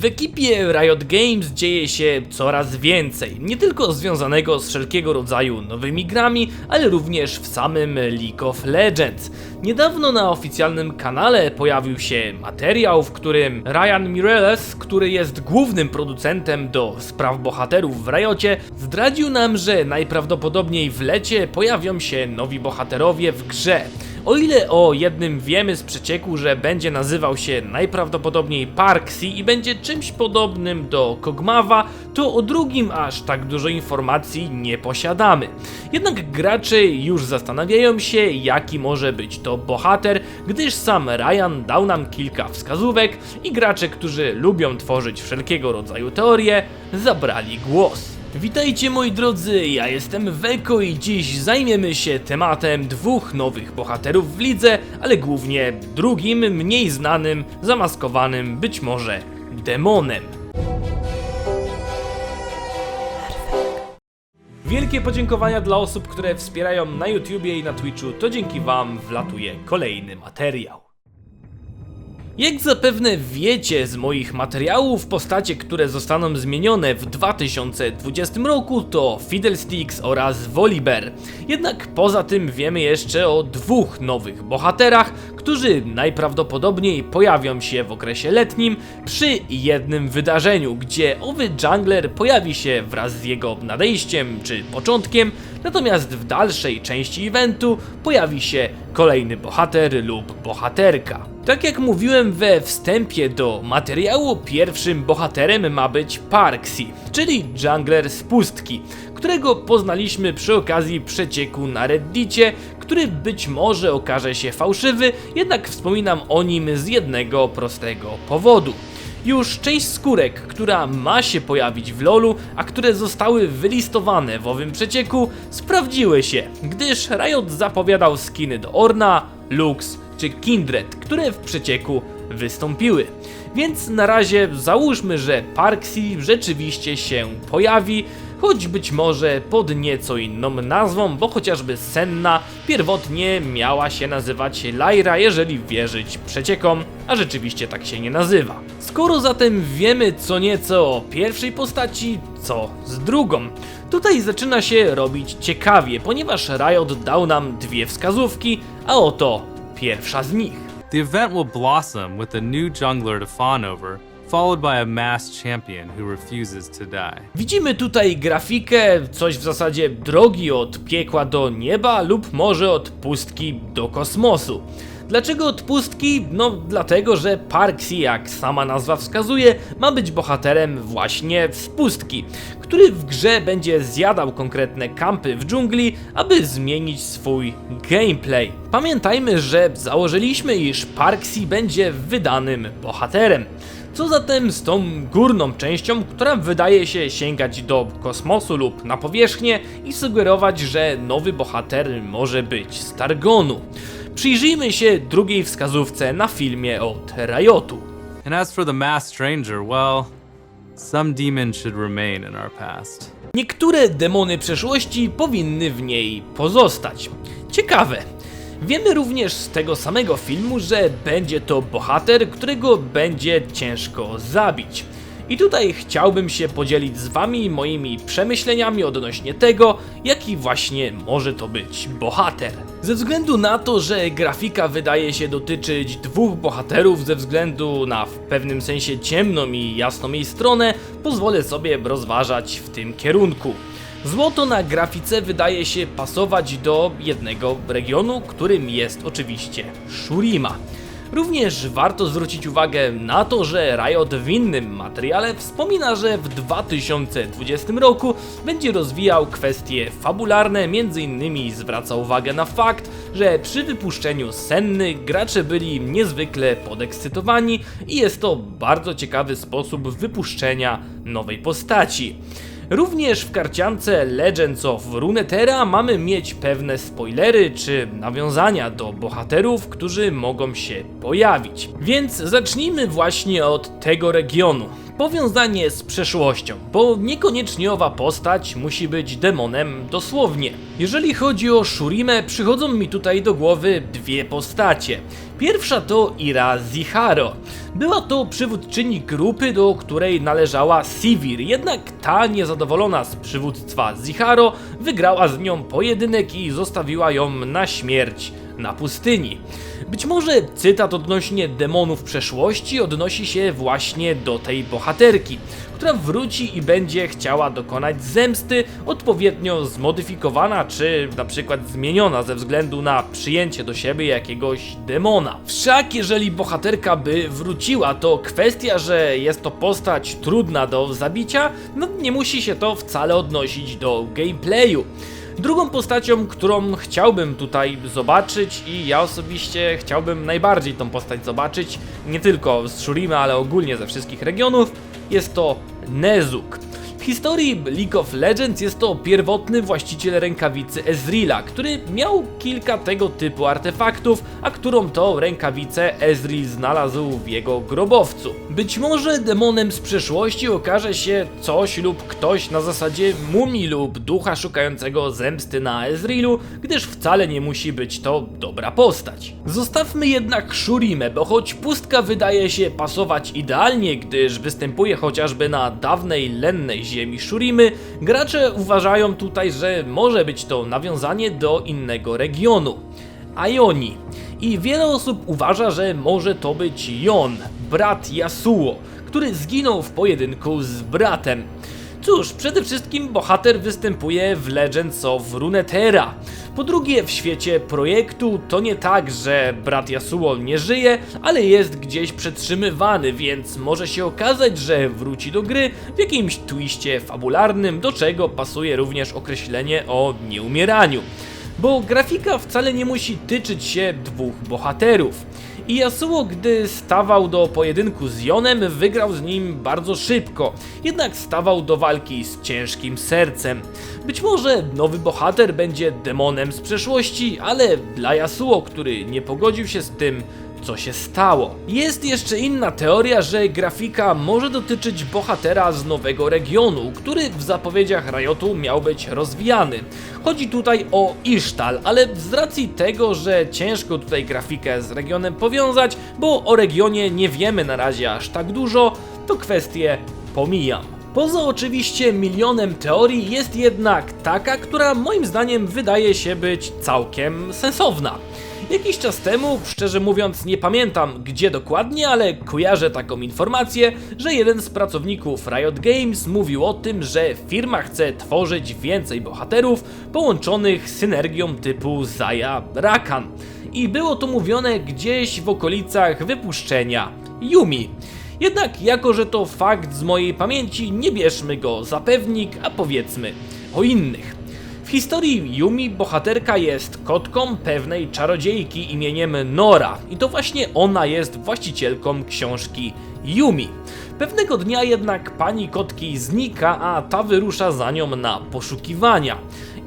W ekipie Riot Games dzieje się coraz więcej, nie tylko związanego z wszelkiego rodzaju nowymi grami, ale również w samym League of Legends. Niedawno na oficjalnym kanale pojawił się materiał, w którym Ryan Mireles, który jest głównym producentem do spraw bohaterów w Riocie, zdradził nam, że najprawdopodobniej w lecie pojawią się nowi bohaterowie w grze. O ile o jednym wiemy z przecieku, że będzie nazywał się najprawdopodobniej Parksy i będzie czymś podobnym do Kogmawa, to o drugim aż tak dużo informacji nie posiadamy. Jednak gracze już zastanawiają się, jaki może być to bohater, gdyż sam Ryan dał nam kilka wskazówek i gracze, którzy lubią tworzyć wszelkiego rodzaju teorie, zabrali głos. Witajcie moi drodzy, ja jestem Weko i dziś zajmiemy się tematem dwóch nowych bohaterów w lidze, ale głównie drugim, mniej znanym, zamaskowanym być może demonem. Wielkie podziękowania dla osób, które wspierają na YouTubie i na Twitchu, to dzięki wam wlatuje kolejny materiał. Jak zapewne wiecie z moich materiałów, postacie, które zostaną zmienione w 2020 roku to Fiddlesticks oraz Volibear. Jednak poza tym wiemy jeszcze o dwóch nowych bohaterach, którzy najprawdopodobniej pojawią się w okresie letnim przy jednym wydarzeniu, gdzie owy jungler pojawi się wraz z jego nadejściem czy początkiem, natomiast w dalszej części eventu pojawi się kolejny bohater lub bohaterka. Tak jak mówiłem we wstępie do materiału, pierwszym bohaterem ma być Parksy, czyli jungler z pustki, którego poznaliśmy przy okazji przecieku na Reddicie, który być może okaże się fałszywy, jednak wspominam o nim z jednego prostego powodu. Już część skórek, która ma się pojawić w LoLu, a które zostały wylistowane w owym przecieku, sprawdziły się, gdyż Riot zapowiadał skiny do Orna, Lux czy Kindred, które w przecieku wystąpiły. Więc na razie załóżmy, że Parksy rzeczywiście się pojawi, choć być może pod nieco inną nazwą, bo chociażby Senna pierwotnie miała się nazywać Lyra, jeżeli wierzyć przeciekom, a rzeczywiście tak się nie nazywa. Skoro zatem wiemy co nieco o pierwszej postaci, co z drugą? Tutaj zaczyna się robić ciekawie, ponieważ Riot dał nam dwie wskazówki, a oto pierwsza z nich. The event will blossom with a new jungler to fawn over, followed by a champion who refuses to die. Widzimy tutaj grafikę, coś w zasadzie drogi od piekła do nieba lub może od pustki do kosmosu. Dlaczego od pustki? No dlatego, że Parksy, jak sama nazwa wskazuje, ma być bohaterem właśnie z pustki, który w grze będzie zjadał konkretne kampy w dżungli, aby zmienić swój gameplay. Pamiętajmy, że założyliśmy, iż Parksy będzie wydanym bohaterem. Co zatem z tą górną częścią, która wydaje się sięgać do kosmosu lub na powierzchnię i sugerować, że nowy bohater może być z Targonu? Przyjrzyjmy się drugiej wskazówce na filmie od Riotu. And as for the masked stranger, well, some demon should remain in our past. Niektóre demony przeszłości powinny w niej pozostać. Ciekawe. Wiemy również z tego samego filmu, że będzie to bohater, którego będzie ciężko zabić. I tutaj chciałbym się podzielić z wami moimi przemyśleniami odnośnie tego, jaki właśnie może to być bohater. Ze względu na to, że grafika wydaje się dotyczyć dwóch bohaterów ze względu na w pewnym sensie ciemną i jasną jej stronę, pozwolę sobie rozważać w tym kierunku. Złoto na grafice wydaje się pasować do jednego regionu, którym jest oczywiście Shurima. Również warto zwrócić uwagę na to, że Riot w innym materiale wspomina, że w 2020 roku będzie rozwijał kwestie fabularne, m.in. zwraca uwagę na fakt, że przy wypuszczeniu Senny gracze byli niezwykle podekscytowani i jest to bardzo ciekawy sposób wypuszczenia nowej postaci. Również w karciance Legends of Runeterra mamy mieć pewne spoilery czy nawiązania do bohaterów, którzy mogą się pojawić. Więc zacznijmy właśnie od tego regionu. Powiązanie z przeszłością, bo niekoniecznie owa postać musi być demonem dosłownie. Jeżeli chodzi o Shurimę, przychodzą mi tutaj do głowy dwie postacie. Pierwsza to Ira Ziharo. Była to przywódczyni grupy, do której należała Sivir, jednak ta niezadowolona z przywództwa Ziharo wygrała z nią pojedynek i zostawiła ją na śmierć na pustyni. Być może cytat odnośnie demonów przeszłości odnosi się właśnie do tej bohaterki, która wróci i będzie chciała dokonać zemsty, odpowiednio zmodyfikowana czy na przykład zmieniona ze względu na przyjęcie do siebie jakiegoś demona. Wszak jeżeli bohaterka by wróciła, to kwestia, że jest to postać trudna do zabicia, no nie musi się to wcale odnosić do gameplayu. Drugą postacią, którą chciałbym tutaj zobaczyć i ja osobiście chciałbym najbardziej tą postać zobaczyć, nie tylko z Shurima, ale ogólnie ze wszystkich regionów, jest to Nezuk. W historii League of Legends jest to pierwotny właściciel rękawicy Ezreala, który miał kilka tego typu artefaktów, a którą to rękawicę Ezreal znalazł w jego grobowcu. Być może demonem z przeszłości okaże się coś lub ktoś na zasadzie mumii lub ducha szukającego zemsty na Ezrealu, gdyż wcale nie musi być to dobra postać. Zostawmy jednak Shurimę, bo choć pustka wydaje się pasować idealnie, gdyż występuje chociażby na dawnej lennej ziemi Shurimy, gracze uważają tutaj, że może być to nawiązanie do innego regionu. Ioni. I wiele osób uważa, że może to być Jon, brat Yasuo, który zginął w pojedynku z bratem. Cóż, przede wszystkim bohater występuje w Legends of Runeterra. Po drugie, w świecie projektu to nie tak, że brat Yasuo nie żyje, ale jest gdzieś przetrzymywany, więc może się okazać, że wróci do gry w jakimś twiście fabularnym, do czego pasuje również określenie o nieumieraniu. Bo grafika wcale nie musi tyczyć się dwóch bohaterów. I Yasuo, gdy stawał do pojedynku z Jonem, wygrał z nim bardzo szybko, jednak stawał do walki z ciężkim sercem. Być może nowy bohater będzie demonem z przeszłości, ale dla Yasuo, który nie pogodził się z tym, co się stało. Jest jeszcze inna teoria, że grafika może dotyczyć bohatera z nowego regionu, który w zapowiedziach Riotu miał być rozwijany. Chodzi tutaj o Isztal, ale z racji tego, że ciężko tutaj grafikę z regionem powiązać, bo o regionie nie wiemy na razie aż tak dużo, to kwestię pomijam. Poza oczywiście milionem teorii jest jednak taka, która moim zdaniem wydaje się być całkiem sensowna. Jakiś czas temu, szczerze mówiąc, nie pamiętam gdzie dokładnie, ale kojarzę taką informację, że jeden z pracowników Riot Games mówił o tym, że firma chce tworzyć więcej bohaterów połączonych synergią typu Zaya Rakan. I było to mówione gdzieś w okolicach wypuszczenia Yumi. Jednak jako, że to fakt z mojej pamięci, nie bierzmy go za pewnik, a powiedzmy o innych. W historii Yumi bohaterka jest kotką pewnej czarodziejki imieniem Nora i to właśnie ona jest właścicielką książki Yumi. Pewnego dnia jednak pani kotki znika, a ta wyrusza za nią na poszukiwania.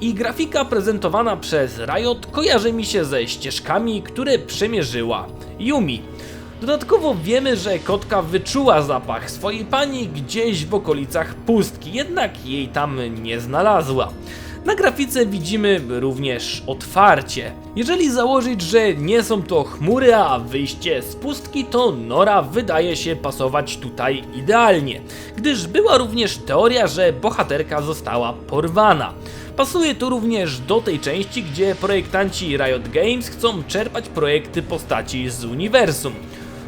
I grafika prezentowana przez Riot kojarzy mi się ze ścieżkami, które przemierzyła Yumi. Dodatkowo wiemy, że kotka wyczuła zapach swojej pani gdzieś w okolicach pustki, jednak jej tam nie znalazła. Na grafice widzimy również otwarcie. Jeżeli założyć, że nie są to chmury, a wyjście z pustki, to Nora wydaje się pasować tutaj idealnie, gdyż była również teoria, że bohaterka została porwana. Pasuje to również do tej części, gdzie projektanci Riot Games chcą czerpać projekty postaci z uniwersum.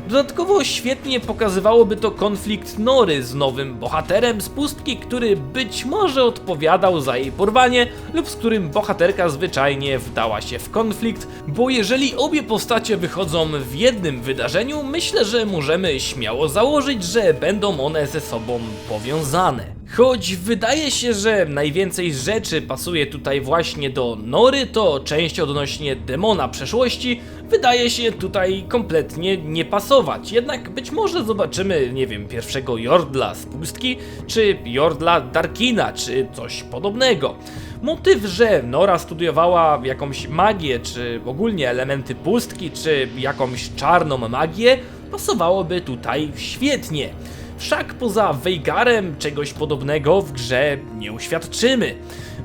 Dodatkowo świetnie pokazywałoby to konflikt Nory z nowym bohaterem z pustki, który być może odpowiadał za jej porwanie lub z którym bohaterka zwyczajnie wdała się w konflikt, bo jeżeli obie postacie wychodzą w jednym wydarzeniu, myślę, że możemy śmiało założyć, że będą one ze sobą powiązane. Choć wydaje się, że najwięcej rzeczy pasuje tutaj właśnie do Nory, to część odnośnie demona przeszłości wydaje się tutaj kompletnie nie pasować. Jednak być może zobaczymy, nie wiem, pierwszego Jordla z pustki, czy Jordla Darkina, czy coś podobnego. Motyw, że Nora studiowała jakąś magię, czy ogólnie elementy pustki, czy jakąś czarną magię, pasowałoby tutaj świetnie. Wszak poza Veigarem czegoś podobnego w grze nie uświadczymy.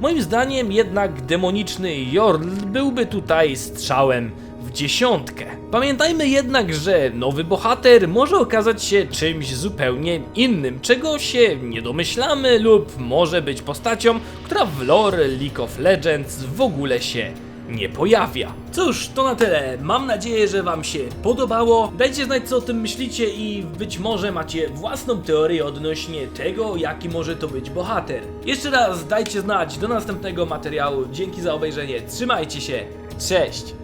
Moim zdaniem jednak demoniczny Jorl byłby tutaj strzałem w dziesiątkę. Pamiętajmy jednak, że nowy bohater może okazać się czymś zupełnie innym, czego się nie domyślamy lub może być postacią, która w lore League of Legends w ogóle się nie pojawia. Cóż, to na tyle. Mam nadzieję, że Wam się podobało. Dajcie znać, co o tym myślicie i być może macie własną teorię odnośnie tego, jaki może to być bohater. Jeszcze raz dajcie znać do następnego materiału. Dzięki za obejrzenie. Trzymajcie się. Cześć!